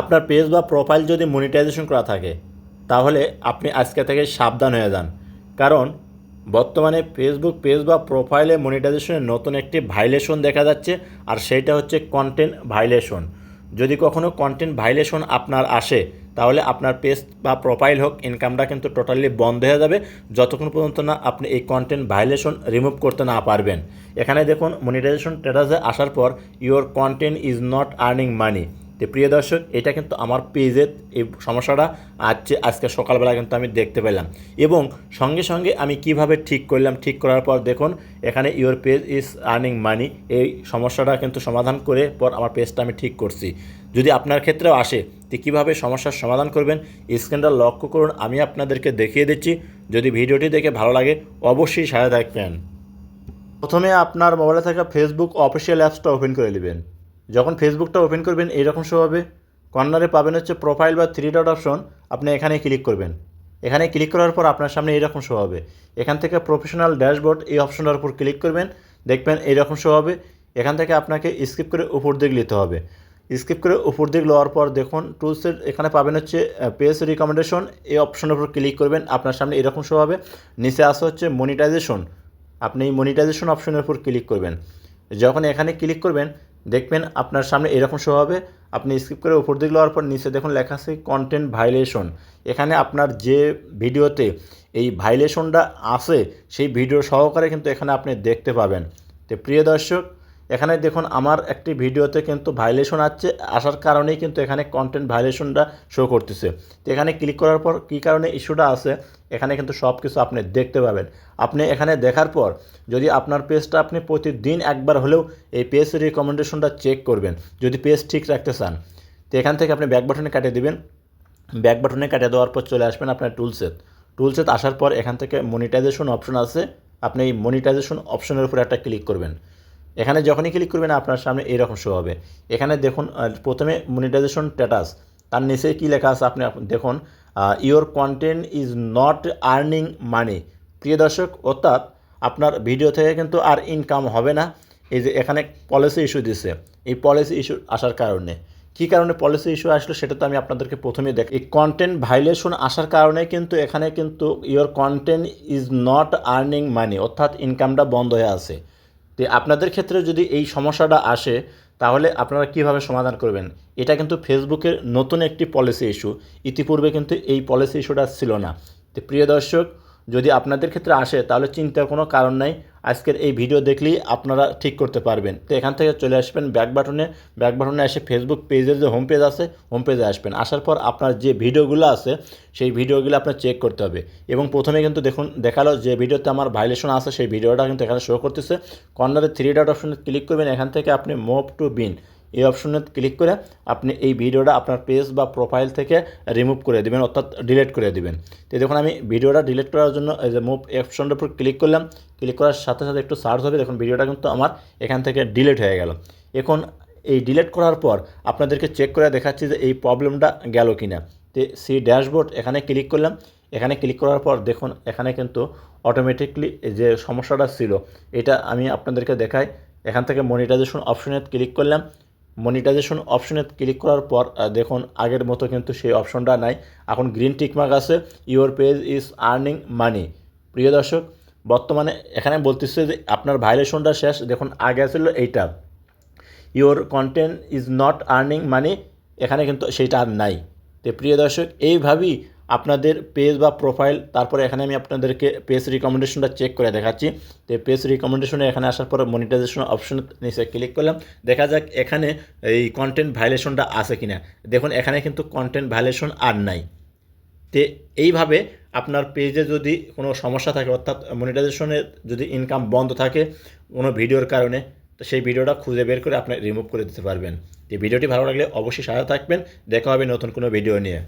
আপনার পেজ বা প্রোফাইল যদি মনিটাইজেশন করা থাকে, তাহলে আপনি আজকে থেকে সাবধান হয়ে যান। কারণ বর্তমানে ফেসবুক পেজ বা প্রোফাইলে মনিটাইজেশনের নতুন একটি ভাইলেশন দেখা যাচ্ছে, আর সেইটা হচ্ছে কন্টেন্ট ভাইলেশন যদি কখনো কন্টেন্ট ভাইলেশন আপনার আসে, তাহলে আপনার পেজ বা প্রোফাইল হোক ইনকামটা কিন্তু টোটালি বন্ধ হয়ে যাবে। যতক্ষণ পর্যন্ত না আপনি এই কন্টেন্ট ভাইলেশন রিমুভ করতে না পারবেন। এখানে দেখুন মনিটাইজেশন স্ট্যাটাসে আসার পর your content is not earning money তো প্রিয় দর্শক, এটা কিন্তু আমার পেজের এই সমস্যাটা আজকে আজকে সকালবেলা কিন্তু আমি দেখতে পেলাম। এবং সঙ্গে সঙ্গে আমি কীভাবে ঠিক করলাম, ঠিক করার পর দেখুন, এখানে your page is earning money এই সমস্যাটা কিন্তু সমাধান করে পর আমার পেজটা আমি ঠিক করছি। যদি আপনার ক্ষেত্রেও আসে, তো কীভাবে সমস্যার সমাধান করবেন স্ক্রিনটা লক্ষ্য করুন, আমি আপনাদেরকে দেখিয়ে দিচ্ছি। যদি ভিডিওটি দেখে ভালো লাগে, অবশ্যই সাথে থাকবেন। প্রথমে আপনার মোবাইলে থাকা ফেসবুক অফিসিয়াল অ্যাপসটা ওপেন করে নেবেন যখন ফেসবুকটা ওপেন করবেন, এইরকম শো হবে। কর্নারে পাবেন হচ্ছে প্রোফাইল বা থ্রি ডট অপশন আপনি এখানে ক্লিক করবেন। এখানে ক্লিক করার পর আপনার সামনে এইরকম শো হবে। এখান থেকে প্রফেশনাল ড্যাশবোর্ড এই অপশনটার উপর ক্লিক করবেন। দেখবেন এইরকম শো হবে। এখান থেকে আপনাকে স্কিপ করে উপর দিক নিতে হবে। স্কিপ করে উপর দিক লওয়ার পর দেখুন টুলসের এখানে পাবেন হচ্ছে পেজ রিকমেন্ডেশন এই অপশনের উপর ক্লিক করবেন, আপনার সামনে এরকম শো হবে। নিচে আসা হচ্ছে মনিটাইজেশন আপনি এই মনিটাইজেশন অপশনের উপর ক্লিক করবেন। যখন এখানে ক্লিক করবেন দেখবেন আপনার সামনে এরকম শো হবে। আপনি স্কিপ করে উপর দিকে লওয়ার পর নিচে দেখুন লেখা আছে কন্টেন্ট ভাইলেশন এখানে আপনার যে ভিডিওতে এই ভাইলেশনটা আছে, সেই ভিডিও সহকারে কিন্তু এখানে আপনি দেখতে পাবেন। তো প্রিয় দর্শক এখানে দেখুন আমার একটি ভিডিওতে কিন্তু ভাইলেশন আসছে। আসার কারণেই কিন্তু এখানে কন্টেন্ট ভাইলেশনটা শো করতেছে। তো এখানে ক্লিক করার পর কী কারণে ইস্যুটা আছে এখানে কিন্তু সব কিছু আপনি দেখতে পাবেন। আপনি এখানে দেখার পর যদি আপনার পেজটা আপনি প্রতিদিন একবার হলেও এই পেজ রিকমেন্ডেশনটা চেক করবেন, যদি পেজ ঠিক রাখতে চান। তো এখান থেকে আপনি ব্যাক বাটনে কাটিয়ে দিবেন। ব্যাক বাটনে কাটিয়ে দেওয়ার পর চলে আসবেন আপনার টুলসেট টুলসেট আসার পর এখান থেকে মনিটাইজেশন অপশন আছে। আপনি এই মনিটাইজেশন অপশনের উপরে একটা ক্লিক করবেন। এখানে যখনই ক্লিক করবেন, আপনার সামনে এইরকম শো হবে। এখানে দেখুন প্রথমে মনিটাইজেশন স্ট্যাটাস তার নিচে কী লেখা আছে আপনি দেখুন your content is not earning money প্রিয় দর্শক, অর্থাৎ আপনার ভিডিও থেকে কিন্তু আর ইনকাম হবে না। এই যে এখানে পলিসি ইস্যু দিছে। এই পলিসি ইস্যু আসার কারণে। কী কারণে পলিসি ইস্যু আসলো সেটা তো আমি আপনাদেরকে প্রথমে দেখ এই কন্টেন্ট ভাইলেশন আসার কারণে কিন্তু এখানে কিন্তু your content is not earning money অর্থাৎ ইনকামটা বন্ধ হয়ে আছে। তো আপনাদের ক্ষেত্রে যদি এই সমস্যাটা আসে, তাহলে আপনারা কীভাবে সমাধান করবেন? এটা কিন্তু ফেসবুকের নতুন একটি পলিসি ইস্যু ইতিপূর্বে কিন্তু এই পলিসি ইস্যুটা ছিল না। তো প্রিয় দর্শক, যদি আপনাদের ক্ষেত্রে আসে, তাহলে চিন্তার কোনো কারণ নাই। আজকের এই ভিডিও দেখলেই আপনারা ঠিক করতে পারবেন। তো এখান থেকে চলে আসবেন ব্যাক বাটনে। ব্যাক বাটনে এসে ফেসবুক পেজের যে হোম পেজ আছে হোম পেজে আসবেন। আসার পর আপনার যে ভিডিওগুলো আছে, সেই ভিডিওগুলো আপনার চেক করতে হবে। এবং প্রথমে কিন্তু দেখুন, দেখাল যে ভিডিওতে আমার ভাইলেশন আছে, সেই ভিডিওটা কিন্তু এখানে শো করতেছে। কর্নারে থ্রি ডট অপশনে ক্লিক করবেন। এখান থেকে আপনি মোভ টু বিন এই অপশনে ক্লিক করে আপনি এই ভিডিওটা আপনার পেজ বা প্রোফাইল থেকে রিমুভ করে দেবেন, অর্থাৎ ডিলিট করে দেবেন। তো দেখুন আমি ভিডিওটা ডিলিট করার জন্য এই যে মুভ অপশনটার উপর ক্লিক করলাম। ক্লিক করার সাথে সাথে একটু সার্চ হবে, দেখুন ভিডিওটা কিন্তু আমার এখান থেকে ডিলিট হয়ে গেল। এখন এই ডিলিট করার পর আপনাদেরকে চেক করে দেখাচ্ছি যে এই প্রবলেমটা গেল কি না তো সি ড্যাশবোর্ড এখানে ক্লিক করলাম। এখানে ক্লিক করার পর দেখুন এখানে কিন্তু অটোমেটিকলি যে সমস্যাটা ছিল, এটা আমি আপনাদেরকে দেখাই। এখান থেকে মনিটাইজেশন অপশনে ক্লিক করলাম। মনিটাইজেশন অপশনে ক্লিক করার পর দেখুন, আগের মতো কিন্তু সেই অপশনটা নাই। এখন গ্রিন টিকমার্ক আছে your page is earning money প্রিয় দর্শক, বর্তমানে এখানে বলতেছে যে আপনার ভাইলেশনটা শেষ, দেখুন, আগে ছিল এইটা। Your content is not earning money এখানে কিন্তু সেইটা আর নাই। তো প্রিয় দর্শক, এইভাবেই আপনাদের পেজ বা প্রোফাইল তারপরে এখানে আমি আপনাদেরকে পেজ রিকমেন্ডেশনটা চেক করে দেখাচ্ছি। তো পেজ রিকমেন্ডেশনে এখানে আসার পরে মনিটাইজেশন অপশন নিচে ক্লিক করলাম। দেখা যাক এখানে এই কন্টেন্ট ভাইলেশনটা আছে কিনা। দেখুন, এখানে কিন্তু কন্টেন্ট ভাইলেশন আর নাই। তে এইভাবে আপনার পেজে যদি কোনো সমস্যা থাকে, অর্থাৎ মনিটাইজেশনের যদি ইনকাম বন্ধ থাকে কোনো ভিডিওর কারণে, তো সেই ভিডিওটা খুঁজে বের করে আপনি রিমুভ করে দিতে পারবেন। এই ভিডিওটি ভালো লাগলে অবশ্যই সাথে থাকবেন। দেখা হবে নতুন কোনো ভিডিও নিয়ে।